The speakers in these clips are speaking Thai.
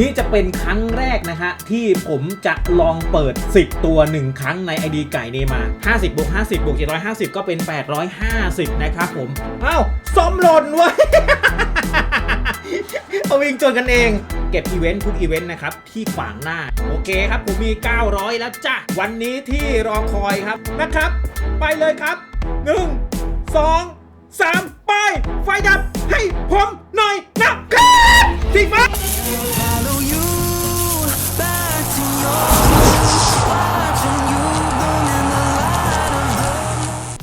นี่จะเป็นครั้งแรกนะฮะที่ผมจะลองเปิด 10 ตัว 1 ครั้งใน ID ไก่เนมา 50บวก50บวก750 ก็เป็น 850 นะครับผมอ้าวซ่อมหล่นเว้ยเอาวิ่งจนกันเอง เก็บอีเวนต์ทุกอีเวนต์นะครับ ที่ขวางหน้า โอเคครับ ผมมี 900 แล้วจ้ะ วันนี้ที่รอคอยครับนะครับ ไปเลยครับ 1 2 3 ไป ไฟดับให้ผมหน่อยนะครับสีฟ้า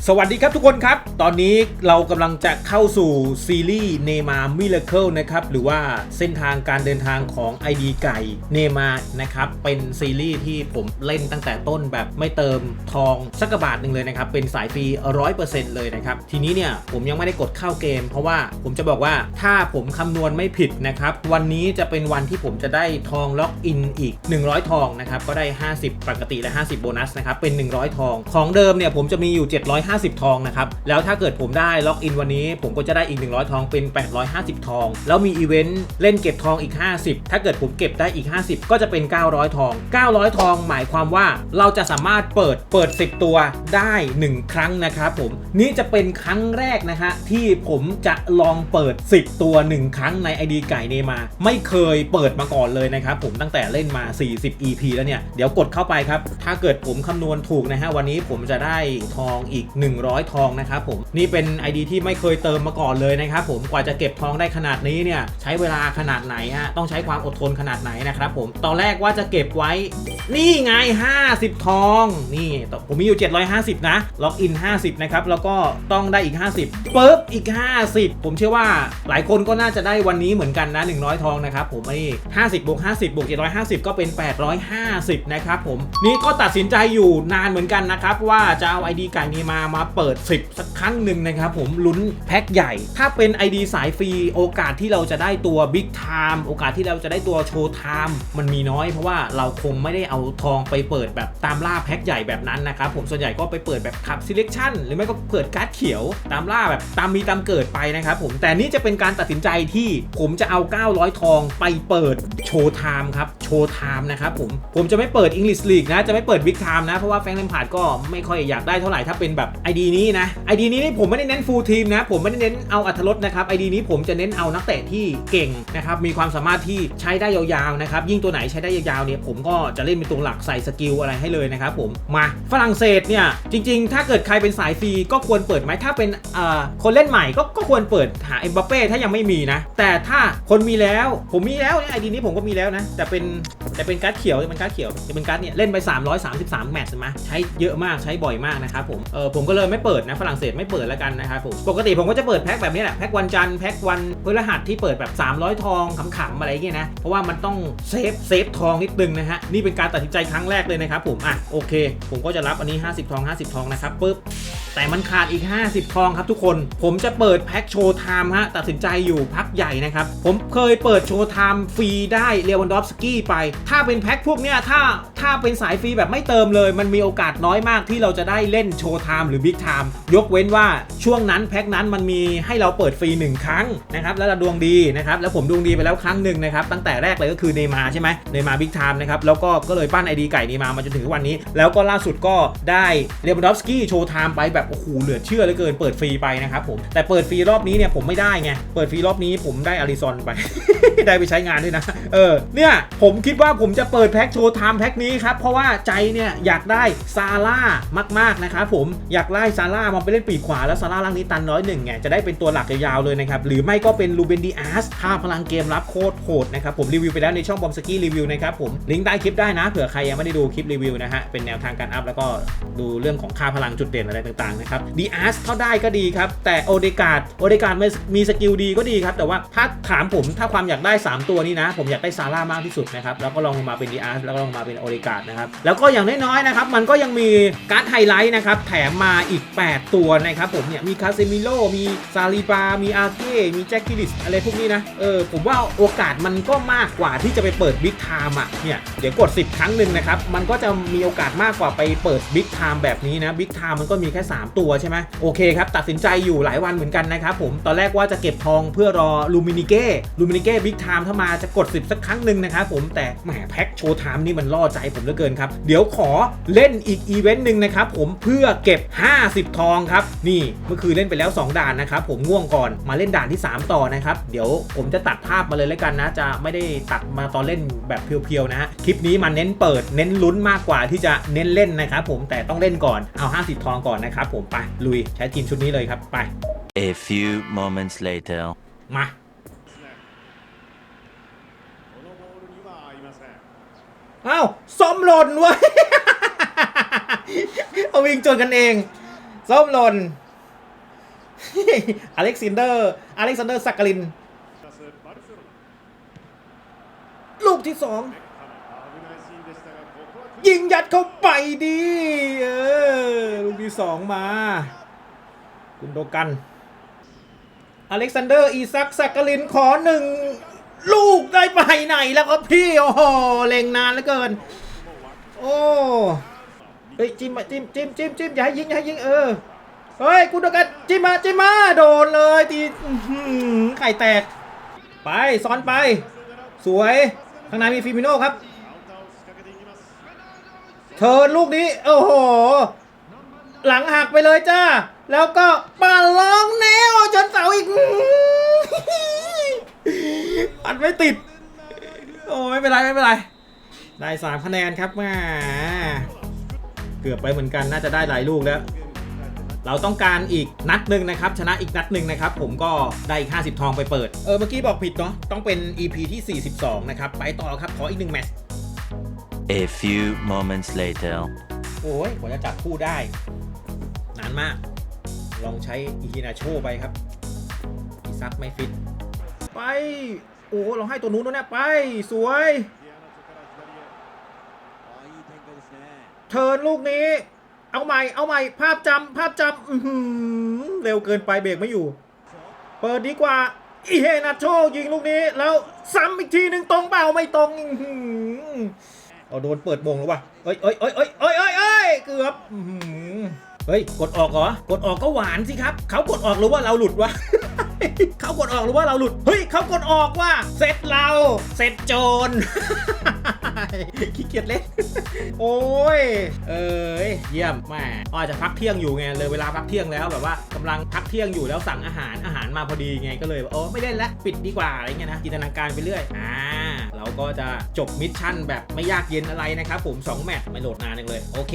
สวัสดีครับทุกคนครับ ตอนนี้เรากำลังจะเข้าสู่ซีรีส์เนมามิเลเคิลนะครับ หรือว่าเส้นทางการเดินทางของ ID ไก่เนมานะครับ เป็นซีรีส์ที่ผมเล่นตั้งแต่ต้นแบบไม่เติมทองสักบาทหนึ่งเลยนะครับ เป็นสายฟรี100%เลยนะครับ ทีนี้เนี่ยผมยังไม่ได้กดเข้าเกม เพราะว่าผมจะบอกว่าถ้าผมคำนวณไม่ผิดนะครับ วันนี้จะเป็นวันที่ผมจะได้ทองล็อกอินอีก 100 ทองนะครับ ก็ได้ 50 ปกติและ 50 โบนัสนะครับ เป็น 100 ทอง ของเดิมเนี่ยผมจะมีอยู่ 750ทองนะครับ แล้วถ้าเกิดผมได้ล็อกอินวันนี้ ผมก็จะได้อีก 100 ทองเป็น 850 ทอง แล้วมีอีเวนต์เล่นเก็บทองอีก 50 ถ้าเกิดผมเก็บได้อีก 50 ก็จะเป็น 900 ทอง 900 ทองหมายความว่าเราจะสามารถเปิดเปิด 10 ตัวได้ 1 ครั้งนะครับผมนี่จะเป็นครั้งแรกนะฮะที่ผมจะลองเปิด 10 ตัว 1 ครั้งใน ID ไก่เนมา ไม่เคยเปิดมาก่อนเลยนะครับผมตั้งแต่เล่นมา 40 EP แล้วเนี่ยเดี๋ยวกดเข้าไปครับถ้าเกิดผมคำนวณถูกนะฮะวันนี้ผมจะได้ทองอีก100 ทองนะครับผมนี่เป็น ID ที่ไม่เคยเติมมาก่อนเลยนะครับผมกว่าจะเก็บทองได้ขนาดนี้เนี่ยใช้เวลาขนาดไหนฮะต้องใช้ความอดทนขนาดไหนนะครับผมตอนแรกว่าจะเก็บไว้ นี่ไง 50 ทอง นี่ผมมีอยู่ 750 นะ ล็อกอิน 50 นะครับ แล้วก็ต้องได้อีก 50ปึ๊บอีก 50 ผมเชื่อว่าหลายคนก็น่าจะได้วันนี้เหมือนกันนะ 100 ทองนะครับผมไอ้50บวก50บวก750 ก็เป็น 850 นะครับผม นี่ก็ตัดสินใจอยู่นานเหมือนกันนะครับ ว่าจะเอา ID ไก่นี้มามาเปิด 10 สักครั้งหนึ่งนะครับ ผมลุ้นแพ็คใหญ่ ถ้าเป็น ID สายฟรีโอกาสที่เราจะได้ตัว Big Time โอกาสที่เราจะได้ตัวโชว์ไทม์มันมีน้อยเพราะว่าเราคงไม่ได้เอาทองไปเปิดแบบตามล่าแพ็คใหญ่แบบนั้นนะครับผมส่วนใหญ่ก็ไปเปิดแบบขับ selection หรือไม่ก็เปิดการ์ดเขียวตามล่าแบบตามมีตามเกิดไปนะครับผมแต่นี่จะเป็นการตัดสินใจที่ผมจะเอา 900 ทองไปเปิดโชว์ไทม์ครับโชว์ไทม์นะครับผมผมจะไม่เปิด English League นะจะไม่เปิด Big Time นะเพราะว่าแฟงเลมพาดก็ไม่ค่อยอยากได้เท่าไหร่ถ้าเป็นแบบ ID นี้นะ ID นี้นี่ผมไม่ได้เน้น full team นะ ผมไม่ได้เน้นเอาอัตรสนะครับ ID นี้ผมจะเน้นเอานักเตะที่เก่งนะครับ มีความสามารถที่ใช้ได้ยาวๆนะครับ ยิ่งตัวไหนใช้ได้ยาวๆเนี่ยผมก็จะเล่นเป็นตัวหลักใส่สกิลอะไรให้เลยนะครับผม มาฝรั่งเศสเนี่ยจริง ๆ ถ้าเกิดใครเป็นสายฟรีก็ควรเปิดไหมถ้าเป็นเอ่อคนเล่นใหม่ก็ก็ควรเปิดหาเอ็มบัปเป้ถ้ายังไม่มีนะ แต่ถ้าคนมีแล้วผมมีแล้วเนี่ยไอดีนี้ผมก็มีแล้วนะแต่เป็น แต่เป็นการ์ดเขียวเป็นการ์ดเขียวจะเป็นการ์ดเนี่ยเล่นไป 333 แมตช์ใช่ไหมใช้เยอะมากใช้บ่อยมากนะครับผมเออผมก็เลยไม่เปิดนะฝรั่งเศสไม่เปิดแล้วกันนะครับผมปกติผมก็จะเปิดแพ็คแบบนี้แหละแพ็ควันจันทร์แพ็ควันพฤหัสที่เปิดแบบ 300 ทองขำๆอะไรเงี้ยนะเพราะว่ามันต้องเซฟเซฟทองนิดนึงนะฮะนี่เป็นการตัดสินใจครั้งแรกเลยนะครับผมอะโอเค ผมก็จะรับอันนี้ 50 ทอง 50 ทองนะครับปุ๊บ แต่มันขาดอีก 50 ทองครับทุกคน ผมจะเปิดแพ็คโชว์ไทม์ฮะ ตัดสินใจอยู่พักใหญ่นะครับ ผมเคยเปิดโชว์ไทม์ฟรีได้เลวันดอฟสกี้ไป ถ้าเป็นแพ็คพวกเนี้ยถ้าถ้าเป็นสายฟรีแบบไม่เติมเลย มันมีโอกาสน้อยมากที่เราจะได้เล่นโชว์ไทม์หรือบิ๊กไทม์ยกเว้นว่าช่วงนั้นแพ็คนั้นมันมีให้เราเปิดฟรี 1 ครั้งนะครับแล้วเราดวงดีนะครับแล้วผมดวงดีไปแล้วครั้งหนึ่งนะครับตั้งแต่แรกเลยก็คือเนมาใช่ไหมเนมาบิ๊กไทม์นะครับแล้วก็ก็เลยปั้นไอดีไก่เนมามาจนถึงวันนี้ แล้วก็ล่าสุดก็ได้เลวันดอฟสกี้โชว์ไทม์ไปแบบโอ้โหเหลือเชื่อเลือเกินเปิดฟรีไปนะครับผมแต่เปิดฟรีรอบนี้เนี่ยผมไม่ได้ไงเปิดฟรีรอบนี้ผมได้อาริซอนไป ได้ไปใช้งานด้วยนะเออเนี่ยผมคิดว่าผมจะเปิดแพ็คโชว์ไทม์แพ็คนี้ครับเพราะว่าใจเนี่ยอยากได้ซาร่ามากๆนะครับผมอยากไล่ซาร่ามาไปเล่นปีกขวาแล้วซาร่าล่างนี้ตันร้อยหนึ่งไงจะได้เป็นตัวหลักยาวๆเลยนะครับหรือไม่ก็เป็นลูเบนดีอาร์สค่าพลังเกมรับโคตรโหดนะครับผมรีวิวไปแล้วในช่องบอมสกี้รีวิวนะครับผมลิงก์ใต้คลิปได้นะเผื่อใครยังไม่ได้ดูคลิปรีวิวนะฮะเป็นแนวทางการอัพแล้วก็ดูเรื่องของค่าพลังจุดเด่นอะไรต่างๆนะครับดีอาร์สเข้าได้ก็ดีครับ แต่โอเดกาดโอเดกาดมีสกิลดีก็ดีครับ แต่ว่าถ้าถามผมถ้าความอยากได้ 3 ตัวนี้นะ ผมอยากได้ซาร่ามากที่สุดนะครับ แล้วก็ลองลงมาเป็นดีอาร์สแล้วก็ลงมาเป็นโอเดกาดนะครับ แล้วก็อย่างน้อยๆนะครับ มันก็ยังมีการ์ดไฮไลท์นะครับ แถมมาอีก 8 ตัวนะครับ ผมเนี่ยมีคาเซมิโลมีซาลิบามีอาเก้มีแจ็คกิลิสอะไรพวกนี้นะเออผมว่าโอกาสมันก็มากกว่าที่จะไปเปิดบิ๊กไทม์อะเนี่ยเดี๋ยวกด 10 ครั้งหนึ่งนะครับมันก็จะมีโอกาสมากกว่าไปเปิดบิ๊กไทม์แบบนี้นะบิ๊กไทม์มันก็มีแค่3ตัวใช่ไหมโอเคครับ ตัดสินใจอยู่หลายวันเหมือนกันนะครับผม ตอนแรกว่าจะเก็บทองเพื่อรอลูมินิเก้ลูมินิเก้บิ๊กไทม์ถ้ามาจะกด 10 สักครั้งหนึ่งนะครับผมแต่แหมแพ็คโชว์ไทม์นี่มันล่อใจผมเหลือเกินครับ เดี๋ยวขอเล่นอีกอีเวนต์หนึ่งนะครับผมเพื่อเก็บ 50 ทองครับนี่เมื่อคืนเล่นไปแล้ว 2 ด่านนะครับผมง่วงก่อนมาเล่นด่านที่ 3 ต่อนะครับเดี๋ยวผมจะตัดภาพมาเลยแล้วกันนะ จะไม่ได้ตัดมาตอนเล่นแบบเพียวๆนะฮะคลิปนี้มันเน้นเปิดเน้นลุ้นมากกว่าที่จะเน้นเล่นนะครับผมแต่ต้องเล่นก่อนเอา 50 ทองก่อนนะครับผมไปลุยใช้ทีมชุดนี้เลยครับไป A few moments later มาอ้าวส้มหล่นเว้เอาวิ่งจนกันเองส้มหล่นอเล็กซานเดอร์อเล็กซานเดอร์สักกลิน ลูกที่สอง ยิงยัดเข้าไปดีเออลูกที่สองมา คุณโดกัน อเล็กซานเดอร์ อีซักสักกลินขอหนึ่งลูกได้ไปไหนแล้วครับพี่ โอ้โหเล็งนานเหลือเกิน โอ้เฮ้ยจิ้มมาจิ้มจิ้มจิ้มจิ้มอย่าให้ยิงอย่าให้ยิงเออเฮ้ยคุณโดกันจิ้มมาจิ้มมาโดนเลยตีไข่แตก ไปซ้อนไป สวยข้างในมีฟิมิโน่ครับ เทิร์นลูกนี้ โอ้โห หลังหักไปเลยจ้า แล้วก็ปาลองแนวจนเสาอีกอัดไม่ติด โอ้ไม่เป็นไรไม่เป็นไร ได้สามคะแนนครับแมาเกือบไปเหมือนกันน่าจะได้หลายลูกแล้ว เราต้องการอีกนัดหนึ่งนะครับ ชนะอีกนัดหนึ่งนะครับ ผมก็ได้อีก 50 ทองไปเปิด เออเมื่อกี้บอกผิดเนาะต้องเป็น EP ที่ 42 นะครับ ไปต่อครับ ขออีกหนึ่งแมตช์ A few moments later. โอ้ยกว่าจะจับคู่ได้ นานมาก ลองใช้อิฮินาโชไปครับอีซักไม่ฟิต ไป โอ้ลองให้ตัวนู้นด้วยนะไป สวย เทิร์นลูกนี้ เอาใหม่ เอาใหม่ ภาพจำภาพจำเร็วเกินไปเบรกไม่อยู่ เปิดดีกว่าอีเฮนาโชยิงลูกนี้ แล้วซ้ำอีกทีหนึ่งตรงเปล่าไม่ตรง เอาโดนเปิดบงแล้ววะเอ้ยเอ้ยเอ้ยเอ้ยเอ้ยเอ้ยเอ้ยเกือบอื้อหือเฮ้ยกดออกเหรอกดออกก็หวานสิครับเขากดออกหรือว่าเราหลุดวะ เขากดออกหรือว่าเราหลุด เฮ้ยเขากดออกว่าเสร็จเรา เสร็จโจร ขี้เกียจเล่น โอ้ย เอ้ย เยี่ยมแม่อาจจะพักเที่ยงอยู่ไง เลยเวลาพักเที่ยงแล้วแบบว่ากำลังพักเที่ยงอยู่แล้วสั่งอาหารอาหารมาพอดีไงก็เลยโอ้ไม่เล่นละปิดดีกว่าอะไรเงี้ยนะจินตนาการไปเรื่อยอ่าเราก็จะจบมิชชั่นแบบไม่ยากเย็นอะไรนะครับผม2แมตช์ไม่โหลดนานเลย โอเค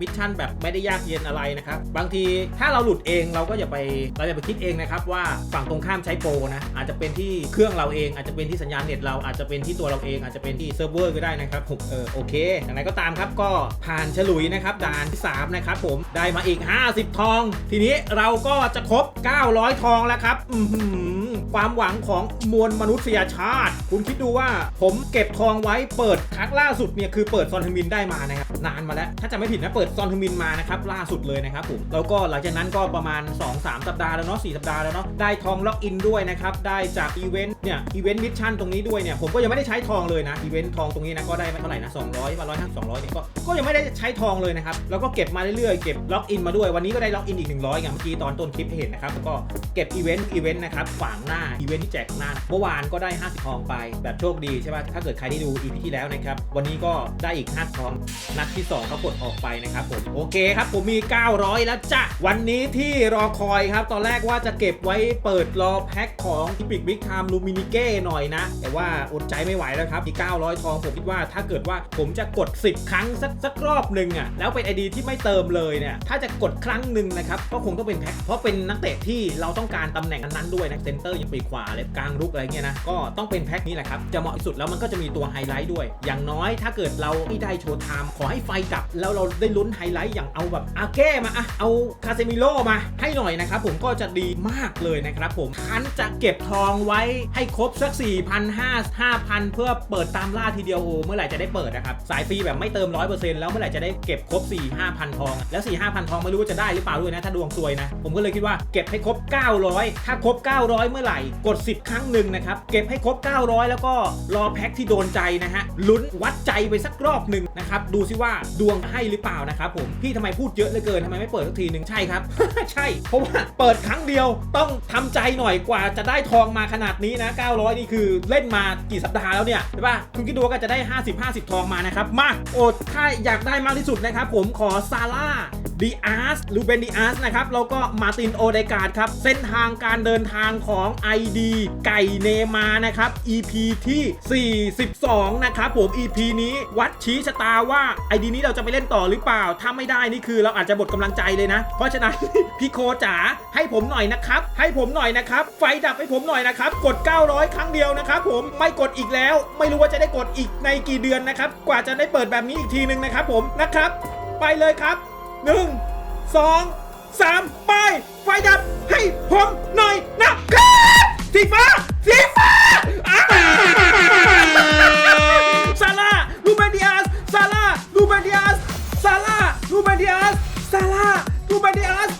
มิชชั่นแบบไม่ได้ยากเย็นอะไรนะครับ บางทีถ้าเราหลุดเองเราก็อย่าไปเราอย่าไปคิดเองนะครับว่าฝั่งตรงข้ามใช้โปรนะอาจจะเป็นที่เครื่องเราเองอาจจะเป็นที่สัญญาณเน็ตเราอาจจะเป็นที่ตัวเราเองอาจจะเป็นที่เซิร์ฟเวอร์ก็ได้นะครับผมเออโอเคอย่างไรก็ตามครับก็ผ่านฉลุยนะครับด่านที่3นะครับผมได้มาอีก 50 ทอง ทีนี้เราก็จะครบ 900 ทองแล้วครับอืความหวังของมวลมนุษยชาติ คุณคิดดูว่าผมเก็บทองไว้เปิดครั้งล่าสุดเนี่ยคือเปิดซอนเทมินได้มานะครับนานมาแล้ว ถ้าจะไม่ผิดนะเปิดซอนเทมินมานะครับล่าสุดเลยนะครับผมแล้วก็หลังจากนั้นก็ประมาณ 2-3 สัปดาห์แล้วเนาะ4สัปดาห์แล้วเนาะได้ทองล็อกอินด้วยนะครับได้จากอีเวนต์เนี่ยอีเวนต์มิชชั่นตรงนี้ด้วยเนี่ยผมก็ยังไม่ได้ใช้ทองเลยนะอีเวนต์ทองตรงนี้นะก็ได้มาเท่าไหร่นะ200มา150 200เนี่ยก็ก็ยังไม่ได้ใช้ทองเลยนะครับแล้วก็เก็บมาเรื่อยๆเก็บล็อกอินมาด้วยวันนี้ก็ได้ล็อกอินอีก 100อย่างเมื่อกี้ตอนต้นคลิปให้เห็นนะครับแล้วก็เก็บอีเวนต์อีเวนต์นะครับขวางหน้าอีเวนต์ที่แจกข้างหน้าเมื่อวานก็ได้ 50 ทองไปแบบโชคดีใช่ป่ะถ้าเกิดใครได้ดู EP ที่แล้วนะครับวันนี้ก็ได้อีก 5 ทองนัดที่2เขากดออกไปนะครับผมโอเคครับผมมี 900 แล้วจ้ะวันนี้ที่รอคอยครับตอนแรกว่าจะเก็บไว้เปิดรอแพ็คของปิกบิ๊กไทม์ลูมินิเก้หน่อยนะ แต่ว่าอดใจไม่ไหวแล้วครับมี900 ทองผมว่าถ้าเกิดว่าผมจะกด 10 ครั้งสักสักรอบหนึ่งอะแล้วเป็นไอดีที่ไม่เติมเลยเนี่ยถ้าจะกดครั้งหนึ่งนะครับก็คงต้องเป็นแพ็คเพราะเป็นนักเตะที่เราต้องการตำแหน่งนั้นด้วยนะเซนเตอร์ยังปีกขวาเลยกลางรุกอะไรเงี้ยนะก็ต้องเป็นแพ็คนี้แหละครับจะเหมาะที่สุดแล้วมันก็จะมีตัวไฮไลท์ด้วย อย่างน้อยถ้าเกิดเราไม่ได้โชว์ไทม์ขอให้ไฟดับ แล้วเราได้ลุ้นไฮไลท์อย่างเอาแบบอาเก้มาอะเอาคาเซมิโลมาให้หน่อยนะครับผมก็จะดีมากเลยนะครับผมทันจะเก็บทองไว้ให้ครบสัก4 0 0 0 5 5,000 เพื่อเปิดตามล่าทีเดียวโอ้เมื่อไหร่จะได้เปิดนะครับสายฟรีแบบไม่เติม 100%แล้วเมื่อไหร่จะได้เก็บครบ 4 5 พันทอง แล้ว 4 5พันทองไม่รู้ว่าจะได้หรือเปล่าด้วยนะ ถ้าดวงซวยนะ ผมก็เลยคิดว่าเก็บให้ครบ 900 ถ้าครบ 900 เมื่อไหร่กด 10 ครั้งหนึ่งนะครับ เก็บให้ครบ 900 แล้วก็รอแพ็คที่โดนใจนะฮะลุ้นวัดใจไปสักรอบหนึ่งนะครับดูซิว่าดวงให้หรือเปล่านะครับผมพี่ทำไมพูดเยอะเหลือเกินทำไมไม่เปิดสักทีหนึ่งใช่ครับ ใช่ เพราะว่าเปิดครั้งเดียวต้องทำใจหน่อยกว่าจะได้ทองมาขนาดนี้นะ900 นี่คือเล่นมากี่สัปดาห์แล้วเนี่ยใช่ปะคุณคิดดูว่าจะได้50 50 ทองมานะครับ มา โอดถ้าอยากได้มากที่สุดนะครับ ผมขอซาร่าดีอาร์สหรือเบนดีอาร์สนะครับแล้วก็มาตินโอเดการ์ดครับ เส้นทางการเดินทางของ ID ไก่เนมานะครับ EP ที่ 42 นะครับผม EP นี้วัดชี้ชะตาว่า ID นี้เราจะไปเล่นต่อหรือเปล่า ถ้าไม่ได้นี่คือเราอาจจะหมดกำลังใจเลยนะ เพราะฉะนั้น พี่โคจ๋าให้ผมหน่อยนะครับ ให้ผมหน่อยนะครับ ไฟดับให้ผมหน่อยนะครับ กด 900 ครั้งเดียวนะครับผมไม่กดอีกแล้ว ไม่รู้ว่าจะได้กดอีกในกี่เดือนนะครับ กว่าจะได้เปิดแบบนี้อีกทีหนึ่งนะครับผมนะครับ ไปเลยครับ 1 2 3ไปไฟดับให้ผมหน่อยนะครับสีฟ้าสีฟ้าอ่าซาร่าลูเบนดิอาสซาร่าลูเบนดิอาสซาร่าลูเบนดิอาสซาร่าลูเบนดิอาส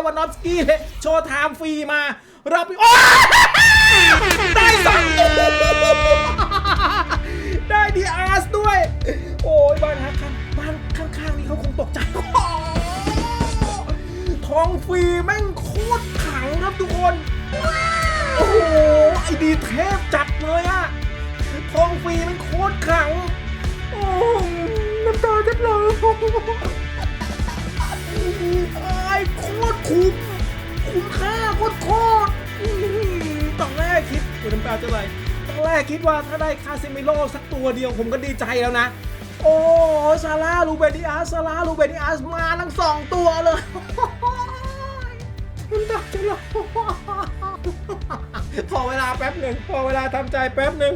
วก็ได้เลวานอฟสกี้เลยโชว์ไทม์ฟรีมา เราไปโอ้ น้ำตาจะไหลตอนแรกคิดว่าถ้าได้คาเซมิโลสักตัวเดียวผมก็ดีใจแล้วนะ โอ้ซาร่าลูเบนิอาสซาร่าลูเบนิอาสมาทั้งสองตัวเลยน้ำตาจะไหล ขอเวลาแป๊บหนึ่งขอเวลาทำใจแป๊บหนึ่ง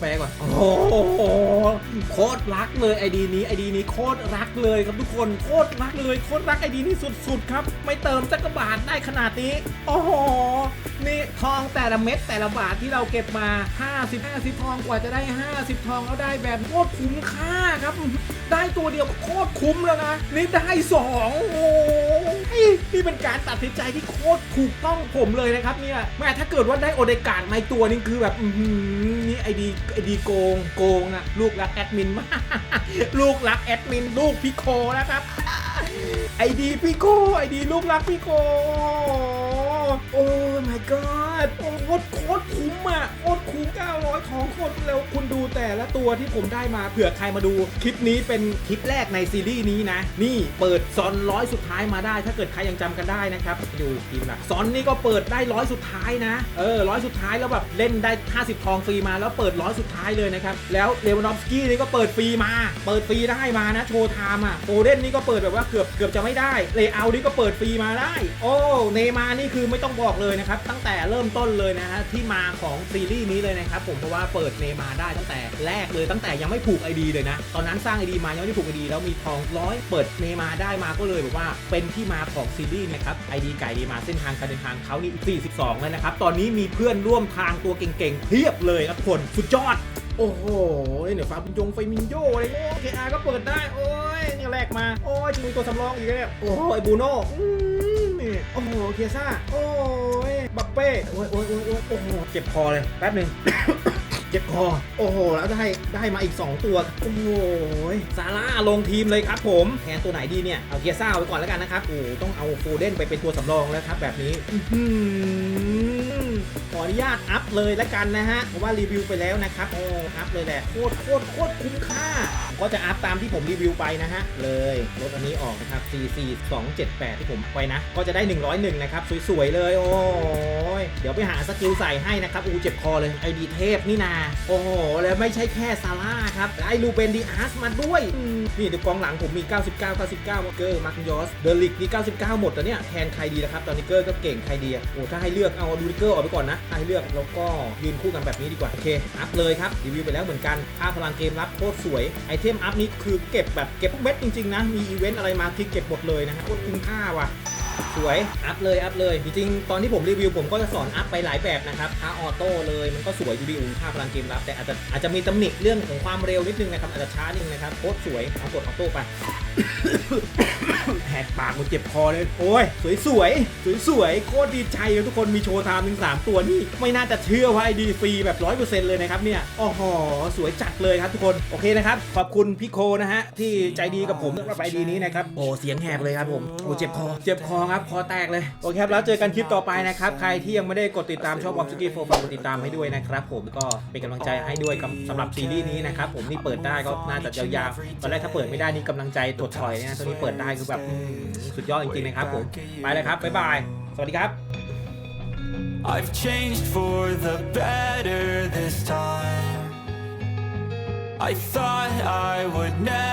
แปลก่อน โอ้โห โคตรรักเลยไอดีนี้ไอดีนี้โคตรรักเลยครับทุกคน โคตรรักเลย โคตรรักไอดีนี้สุดๆครับ ไม่เติมสักกระบาทได้ขนาดนี้ โอ้โห นี่ทองแต่ละเม็ดแต่ละบาทที่เราเก็บมา 50 50 ทองกว่าจะได้ 50 ทองแล้วได้แบบโคตรคุ้มค่าครับ ได้ตัวเดียวก็โคตรคุ้มแล้วนะ นี่ได้สองโอ้ย นี่เป็นการตัดสินใจที่โคตรถูกต้องผมเลยนะครับเนี่ยแม่ถ้าเกิดว่าได้โอเดการ์ดมาตัวนี่คือแบบนี่ไอดีไอดีโกงโกงอะลูกรักแอดมินมากลูกรักแอดมินลูกพี่โคนะครับไอดีพี่โคไอดีลูกรักพี่โค โอ้ my god โอ้โคตรโคตรคุ้มอะโคตรคุ้ม 900ทองโคตรเร็วคุณดูแต่ละตัวที่ผมได้มาเผื่อใครมาดู คลิปนี้เป็นคลิปแรกในซีรีส์นี้นะ นี่เปิดซอนร้อยสุดท้ายมาได้ ถ้าเกิดใครยังจำกันได้นะครับดูทีมหลักซอนนี่ก็เปิดได้ร้อยสุดท้ายนะ เออร้อยสุดท้ายแล้วแบบเล่นได้ 50 ทองฟรีมาแล้วเปิดร้อยสุดท้ายเลยนะครับ แล้วเลวานอฟสกี้นี่ก็เปิดฟรีมา เปิดฟรีได้มานะ โชว์ไทม์อะโอเดนนี่ก็เปิดแบบว่าเกือบเกือบจะไม่ได้เลเอานี่ก็เปิดฟรีมาได้ โอ้เนมานี่คือไม่ต้องบอกเลยนะครับตั้งแต่เริ่มต้นเลยนะฮะที่มาของซีรีส์นี้เลยนะครับผมเพราะว่าเปิดเนมาได้ตั้งแต่แรกเลยตั้งแต่ยังไม่ผูก ID เลยนะ ตอนนั้นสร้าง ID มายังไม่ได้ผูก ID แล้วมีทองร้อยเปิดเนมาได้มาก็เลยแบบว่าเป็นที่มาของซีรีส์นะครับ ID ไก่ดีมาเส้นทางการเดินทางเขานี่42แล้วนะครับตอนนี้มีเพื่อนร่วมทางตัวเก่งๆเพียบเลยครับคนสุดยอดโอ้โหเนี่ยฟาบินยงไฟมินโยอะไรโอ้เคอาก็เปิดได้ โอ้ยเนี่ยแรกมา โอ้ยจะมีตัวสำรองอีกแล้วโอ้ยไอบูโน่ นี่โอ้โหเคียซ่า โอ้ยบัปเป้โอ้ยโอ้ยโอ้ยโอ้ยโอ้โหเจ็บคอเลยแป๊บหนึ่ง เจ็บคอ โอ้โห แล้วได้ได้มาอีก 2 ตัว โอ้โหซาร่าลงทีมเลยครับผมแทนตัวไหนดีเนี่ย เอาเกียร์ซ่าไว้ก่อนแล้วกันนะครับ โอ้โหต้องเอาโฟเดนไปเป็นตัวสำรองแล้วครับแบบนี้อื้อหือขออนุญาตอัพเลยแล้วกันนะฮะ เพราะว่ารีวิวไปแล้วนะครับ โอ้อัพเลยแหละ โคตรโคตรโคตรคุ้มค่า ก็จะอัพตามที่ผมรีวิวไปนะฮะ เลยลดอันนี้ออกนะครับ CC 278 ที่ผมไปนะ ก็จะได้ 101 นะครับ สวย ๆ เลย โอ้ยเดี๋ยวไปหาสกิลใส่ให้นะครับ อูเจ็บคอเลยไอดีเทพนี่นา โอ้โห แล้วไม่ใช่แค่ซาร่าครับไอลูเบนดีอาร์สมาด้วย นี่ดี๋ยวกองหลังผมมี 99 99เกอร์มาร์คยอสเดลิกนี่99 หมดแล้วเนี่ยแทนใครดีนะครับ ตอนนี้เกอร์ก็เก่งใครดีโอ้ถ้าให้เลือกเอาดูดิเกอร์ออกไปก่อนนะถ้าให้เลือกแล้วก็ยืนคู่กันแบบนี้ดีกว่าโอเคอัพเลยครับรีวิวไปแล้วเหมือนกันค่าพลังเกมรับโคตรสวยไอเทมอัพนี้คือเก็บแบบเก็บทุกเม็ดจริงๆนะ มีอีเวนต์อะไรมาที่เก็บหมดเลยนะฮะโคตรคุ้มค่าว่ะ สวย อัพเลย อัพเลย จริงๆ ตอนที่ผมรีวิวผมก็จะสอนอัพไปหลายแบบนะครับถ้าออโต้เลย มันก็สวยดูดีอูค่าพลังเกมรับ แต่อาจจะอาจจะมีตำหนิเรื่องของความเร็วนิดนึงนะครับ อาจจะช้านิดนึงนะครับ โคตรสวย เอากดออโต้ไปแหกปากมันเจ็บคอเลย โอ้ย สวยสวยสวยสวยๆโคตรดีใจเลยทุกคนมีโชว์ไทม์ถึง3ตัวนี่ ไม่น่าจะเชื่อว่าไอดีฟรีแบบ100%เลยนะครับเนี่ยโอ้โหสวยจัดเลยครับทุกคนโอเคนะครับ ขอบคุณพี่โคนะฮะที่ใจดีกับผมสำหรับไอดีนี้นะครับโอ้เสียงแหบเลยครับผมโอ้เจ็บคอเจ็บคอครับคอแตกเลยโอเคครับแล้วเจอกันคลิปต่อไปนะครับ ใครที่ยังไม่ได้กดติดตามช่องวอ s สกี้โฟร์ฝากกดติดตามให้ด้วยนะครับ ผมก็เป็นกำลังใจให้ด้วยกับสำหรับซีรีส์นี้นะครับผมนี่เปิดได้ก็น่าจะยาวๆตอนแรกถ้าเปิดไม่ได้นี่กำลังใจถดถอยนะตอนนี้เปิดได้คือแบบสุดยอดจริงๆนะครับผมไปเลยครับบ๊ายบายสวัสดีครับ I've changed for the better this time. I thought I would never.